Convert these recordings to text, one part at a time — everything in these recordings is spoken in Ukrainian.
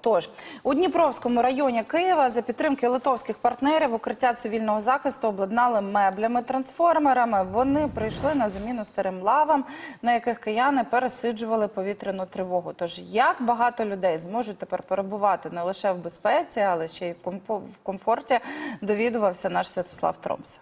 Тож у Дніпровському районі Києва за підтримки литовських партнерів укриття цивільного захисту обладнали меблями, трансформерами. Вони прийшли на заміну старим лавам, на яких кияни пересиджували повітряну тривогу. Тож як багато людей зможуть тепер перебувати не лише в безпеці, але ще й в комфорті, довідувався наш Святослав Тромса.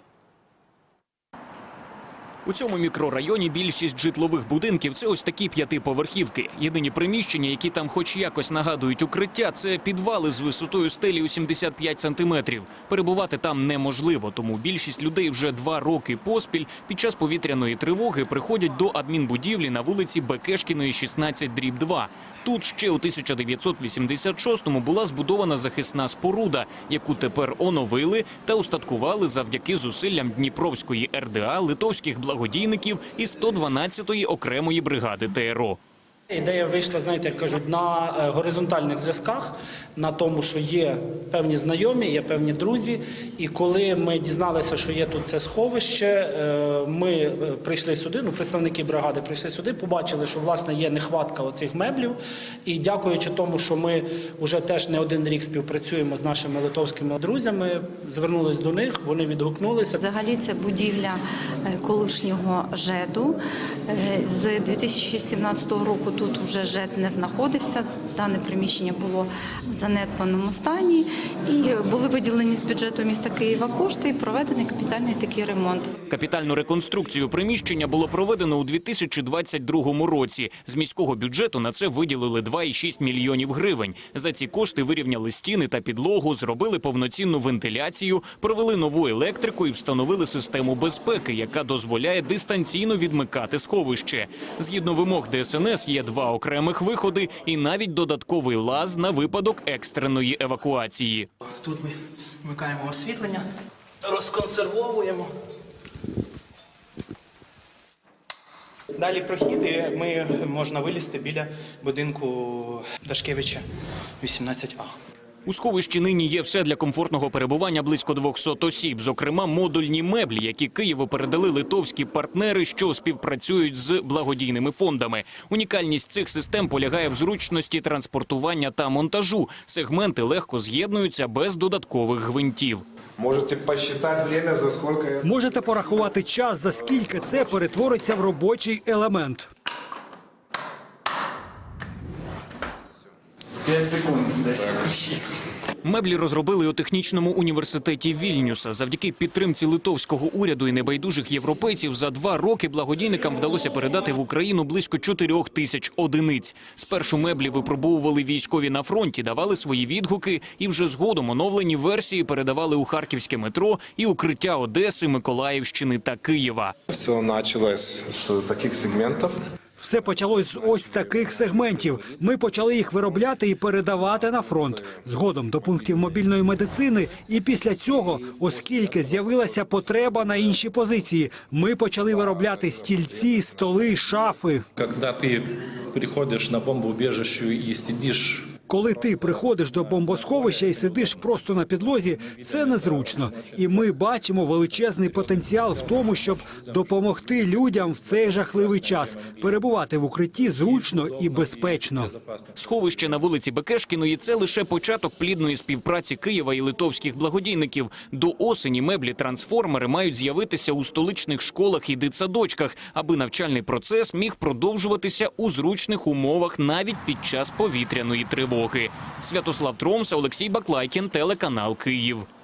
У цьому мікрорайоні більшість житлових будинків це ось такі п'ятиповерхівки. Єдині приміщення, які там хоч якось нагадують укриття, це підвали з висотою стелі у 75 сантиметрів. Перебувати там неможливо, тому більшість людей вже два роки поспіль під час повітряної тривоги приходять до адмінбудівлі на вулиці Бекешкіної, 16 дріб 2. Тут ще у 1986-му була збудована захисна споруда, яку тепер оновили та устаткували завдяки зусиллям Дніпровської РДА, литовських благодійників і 112-ї окремої бригади ТРО. Ідея вийшла, знаєте, як кажуть, на е, горизонтальних зв'язках, на тому, що є певні знайомі, є певні друзі. І коли ми дізналися, що є тут це сховище, е, ми е, прийшли сюди. Ну, представники бригади прийшли сюди, побачили, що власне є нехватка оцих меблів. І дякуючи тому, що ми вже теж не один рік співпрацюємо з нашими литовськими друзями, звернулись до них, вони відгукнулися. Взагалі це будівля колишнього ЖЕДу. З 2017 року тут вже ЖЕД не знаходився. Дане приміщення було в занедбаному стані і були виділені з бюджету міста Києва кошти і проведений капітальний такий ремонт. Капітальну реконструкцію приміщення було проведено у 2022 році. З міського бюджету на це виділили 2,6 мільйонів гривень. За ці кошти вирівняли стіни та підлогу, зробили повноцінну вентиляцію, провели нову електрику і встановили систему безпеки, яка дозволяє дистанційно відмикати сховище. Згідно вимог ДСНС є два окремих виходи і навіть додатковий лаз на випадок екстреної евакуації. Тут ми вмикаємо освітлення, розконсервовуємо. Далі прохід, ми можна вилізти біля будинку Дашкевича 18А. У сховищі нині є все для комфортного перебування близько 200 осіб, зокрема модульні меблі, які Києву передали литовські партнери, що співпрацюють з благодійними фондами. Унікальність цих систем полягає в зручності транспортування та монтажу. Сегменти легко з'єднуються без додаткових гвинтів. Можете посчитать время, за сколько. Можете порахувати час, за скільки це перетвориться в робочий елемент. 5 секунд, десь 6. Меблі розробили у технічному університеті Вільнюса. Завдяки підтримці литовського уряду і небайдужих європейців за два роки благодійникам вдалося передати в Україну близько чотирьох тисяч одиниць. Спершу меблі випробовували військові на фронті, давали свої відгуки, і вже згодом оновлені версії передавали у харківське метро і укриття Одеси, Миколаївщини та Києва. Все началось с таких сегментов. Все почалось з ось таких сегментів. Ми почали їх виробляти і передавати на фронт. Згодом до пунктів мобільної медицини. І після цього, оскільки з'явилася потреба на інші позиції, ми почали виробляти стільці, столи, шафи. Коли ти приходиш на бомбоубежище і сидишь Коли ти приходиш до бомбосховища і сидиш просто на підлозі, це незручно. І ми бачимо величезний потенціал в тому, щоб допомогти людям в цей жахливий час перебувати в укритті зручно і безпечно. Сховище на вулиці Бекешкіної – це лише початок плідної співпраці Києва і литовських благодійників. До осені меблі-трансформери мають з'явитися у столичних школах і дитсадочках, аби навчальний процес міг продовжуватися у зручних умовах навіть під час повітряної тривоги. Святослав Тромса, Олексій Баклайкін, телеканал Київ.